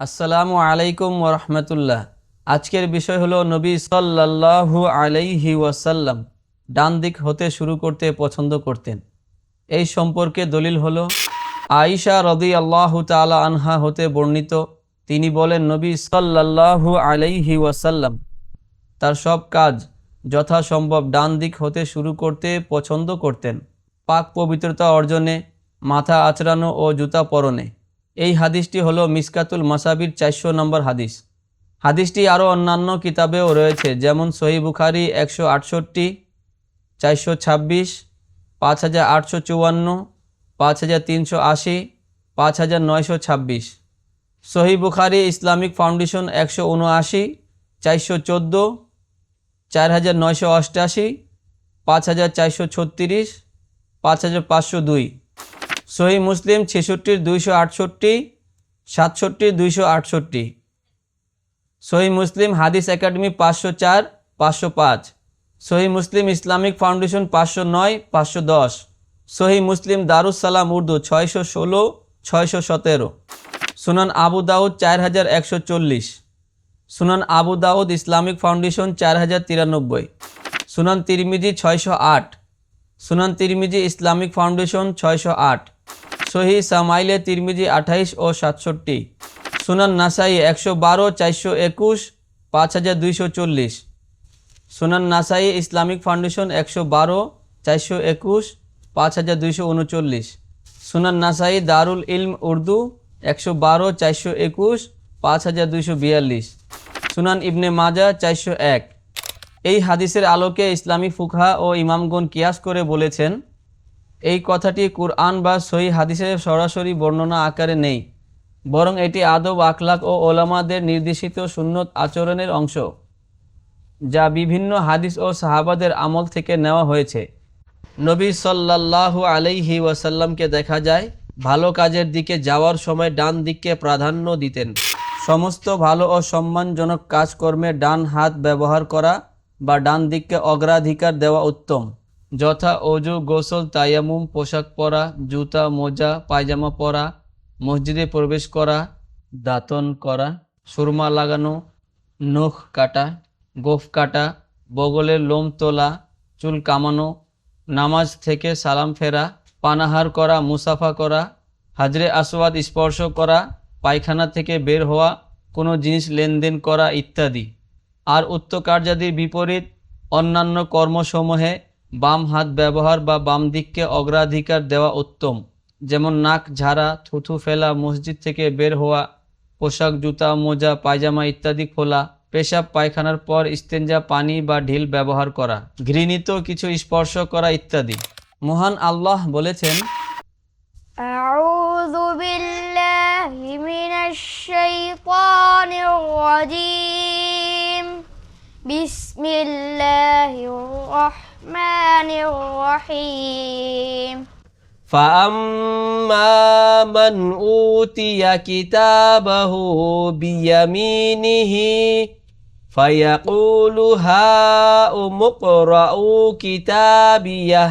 আসসালামু আলাইকুম ওরহমতুল্লাহ আজকের বিষয় হলো নবী সাল্লাল্লাহু আলাইহি ওয়াসাল্লাম ডান দিক হতে শুরু করতে পছন্দ করতেন। এই সম্পর্কে দলিল হলো, আয়েশা রদি আল্লাহ তালা আনহা হতে বর্ণিত, তিনি বলেন, নবী সাল্লাল্লাহু আলাইহি ওয়াসাল্লাম তার সব কাজ যথাসম্ভব ডান দিক হতে শুরু করতে পছন্দ করতেন। পাক পবিত্রতা অর্জনে, মাথা আচড়ানো ও জুতা পরনে। এই হাদিসটি হলো মিসকাতুল মাসাবির চারশো নম্বর হাদিস। হাদিসটি আরও অন্যান্য কিতাবেও রয়েছে, যেমন সহি বুখারি একশো আটষট্টি, চারশো ছাব্বিশ, পাঁচ হাজার আটশো চুয়ান্ন, পাঁচ হাজার তিনশো আশি, পাঁচ হাজার নয়শো ছাব্বিশ। সহি বুখারি ইসলামিক ফাউন্ডেশন একশো উনআশি, চারশো চোদ্দ, চার হাজার নয়শো অষ্টাশি, পাঁচ হাজার চারশো ছত্রিশ, পাঁচ হাজার পাঁচশো দুই। সহি মুসলিম ছেষট্টির দুইশো আটষট্টি সাতষট্টির দুইশো আটষট্টি। সহি মুসলিম হাদিস একাডেমি পাঁচশো চার, পাঁচশো পাঁচ। সহি মুসলিম ইসলামিক ফাউন্ডেশন পাঁচশো নয়, পাঁচশো দশ। সহি মুসলিম দারুস সালাম উর্দু ছয়শো ষোলো, ছয়শো সতেরো। সুনান আবু দাউদ চার হাজার একশো চল্লিশ। সুনান আবু দাউদ ইসলামিক ফাউন্ডেশন চার হাজার তিরানব্বই। সুনান তিরমিজি ছয়শো আট। সুনান তিরমিজি ইসলামিক ফাউন্ডেশন ছয়শো আট। সহি সামাইলে তিরমিজি আঠাইশ ও সাতষট্টি। সুনান নাসাই একশো বারো, চারশো একুশ, পাঁচ হাজার দুইশো চল্লিশ। সুনান নাসাই ইসলামিক ফাউন্ডেশন একশো বারো, চারশো একুশ, পাঁচ হাজার দুইশো উনচল্লিশ। সুনান নাসাই দারুল ইলম উর্দু একশো বারো, চারশো একুশ, পাঁচ হাজার দুইশো বিয়াল্লিশ। সুনান ইবনে মাজা চারশো এক। এই হাদিসের আলোকে ইসলামী ফুকহা ও ইমামগণ কিয়াস করে বলেছেন এই কথাটি কুরআন বা সহি হাদিসের সরাসরি বর্ণনা আকারে নেই, বরং এটি আদব, আখলাক ও ওলামাদের নির্দেশিত সুন্নত আচরণের অংশ, যা বিভিন্ন হাদিস ও সাহাবাদের আমল থেকে নেওয়া হয়েছে। নবী সাল্লাল্লাহু আলাইহি ওয়াসাল্লামকে দেখা যায়, ভালো কাজের দিকে যাওয়ার সময় ডান দিককে প্রাধান্য দিতেন। সমস্ত ভালো ও সম্মানজনক কাজকর্মে ডান হাত ব্যবহার করা বা ডান দিককে অগ্রাধিকার দেওয়া উত্তম। যথা অজু, গোসল, তায়ামুম, পোশাক পরা, জুতা, মোজা, পায়জামা পরা, মসজিদে প্রবেশ করা, দাতন করা, সুরমা লাগানো, নখ কাটা, গোফ কাটা বগলের লোম তোলা, চুল কামানো, নামাজ থেকে সালাম ফেরা, পানাহার করা, মুসাফা করা, হাজরে আসওয়াদ স্পর্শ করা, পায়খানা থেকে বের হওয়া, কোনো জিনিস লেনদেন করা ইত্যাদি। আর উক্ত কার্যাদির বিপরীত অন্যান্য কর্মসমূহে বাম হাত ব্যবহার বা বাম দিককে অগ্রাধিকার দেওয়া উত্তম যেমন নাক ঝাড়া থুথু ফেলা মসজিদ থেকে বের হওয়া পোশাক জুতা মোজা পায়জামা ইত্যাদি খোলা পেশাব পায়খানার পর ইস্তেঞ্জা পানি বা ঢিল ব্যবহার করা ঘৃণিত কিছু স্পর্শ করা ইত্যাদি মহান আল্লাহ বলেছেন أعوذ بالله من الشيطان الرجيم بسم الله الرحمن الرحيم فأما من أوتي كتابه بيمينه فيقول هاؤم اقرءوا كتابيه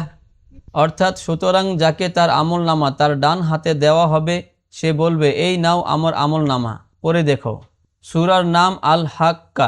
অর্থাৎ সুতরাং যাকে তার আমল নামা তার ডান হাতে দেওয়া হবে সে বলবে এই নাও আমার আমল নামা পরে দেখো সুরার নাম আল হাক্কা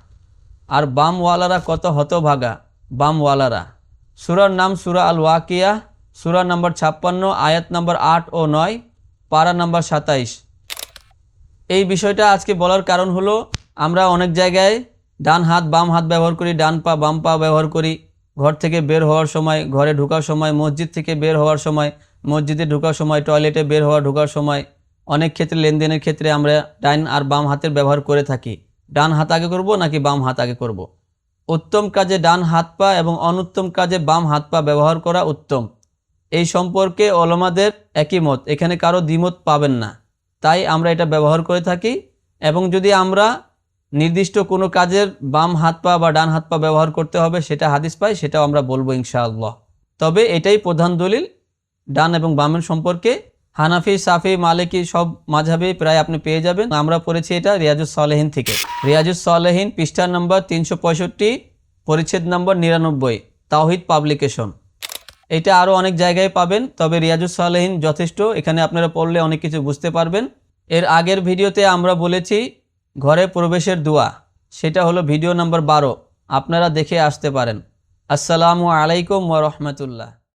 আর বামওয়ালারা কত হতভাগা? বামওয়ালারা। সুরার নাম সুরা আল ওয়াকিয়া, সুরা নম্বর ছাপ্পান্ন, আয়াত নম্বর আট ও নয়, পারা নম্বর সাতাইশ। এই বিষয়টা আজকে বলার কারণ হলো, আমরা অনেক জায়গায় ডান হাত, বাম হাত ব্যবহার করি, ডান পা, বাম পা ব্যবহার করি। ঘর থেকে বের হওয়ার সময়, ঘরে ঢোকার সময়, মসজিদ থেকে বের হওয়ার সময়, মসজিদে ঢোকার সময়, টয়লেটে বের হওয়া ঢোকার সময়, অনেক ক্ষেত্রে লেনদেনের ক্ষেত্রে আমরা ডাইন আর বাম হাতের ব্যবহার করে থাকি। ডান হাত আগে করব নাকি বাম হাত আগে করব। উত্তম কাজে ডান হাত পা এবং অনুত্তম কাজে বাম হাত পা ব্যবহার করা উত্তম। এই সম্পর্কে অলমাদের একই মত, এখানে কারও দ্বিমত পাবেন না। তাই আমরা এটা ব্যবহার করে থাকি এবং যদি আমরা নির্দিষ্ট কোনো কাজের বাম হাত পা বা ডান হাত পা ব্যবহার করতে হবে, সেটা হাদিস পাই, সেটাও আমরা বলব ইনশাআল্লাহ। তবে এটাই প্রধান দলিল ডান এবং বামের সম্পর্কে হানাফি, সাফি, মালিকি সব মাঝাবে প্রায় আপনি পেয়ে যাবেন। আমরা পড়েছি এটা রিয়াজুস সালেহিন থেকে। রিয়াজুস সালেহিন পৃষ্ঠা নম্বর তিনশো পঁয়ষট্টি, পরিচ্ছেদ নম্বর নিরানব্বই, তাওহিদ পাবলিকেশন। এটা আরও অনেক জায়গায় পাবেন, তবে রিয়াজুস সালেহিন যথেষ্ট। এখানে আপনারা পড়লে অনেক কিছু বুঝতে পারবেন। এর আগের ভিডিওতে আমরা বলেছি ঘরে প্রবেশের দোয়া। সেটা হলো ভিডিও নম্বর বারো। আপনারা দেখে আসতে পারেন। আসসালামু আলাইকুম ওয়া রাহমাতুল্লাহ।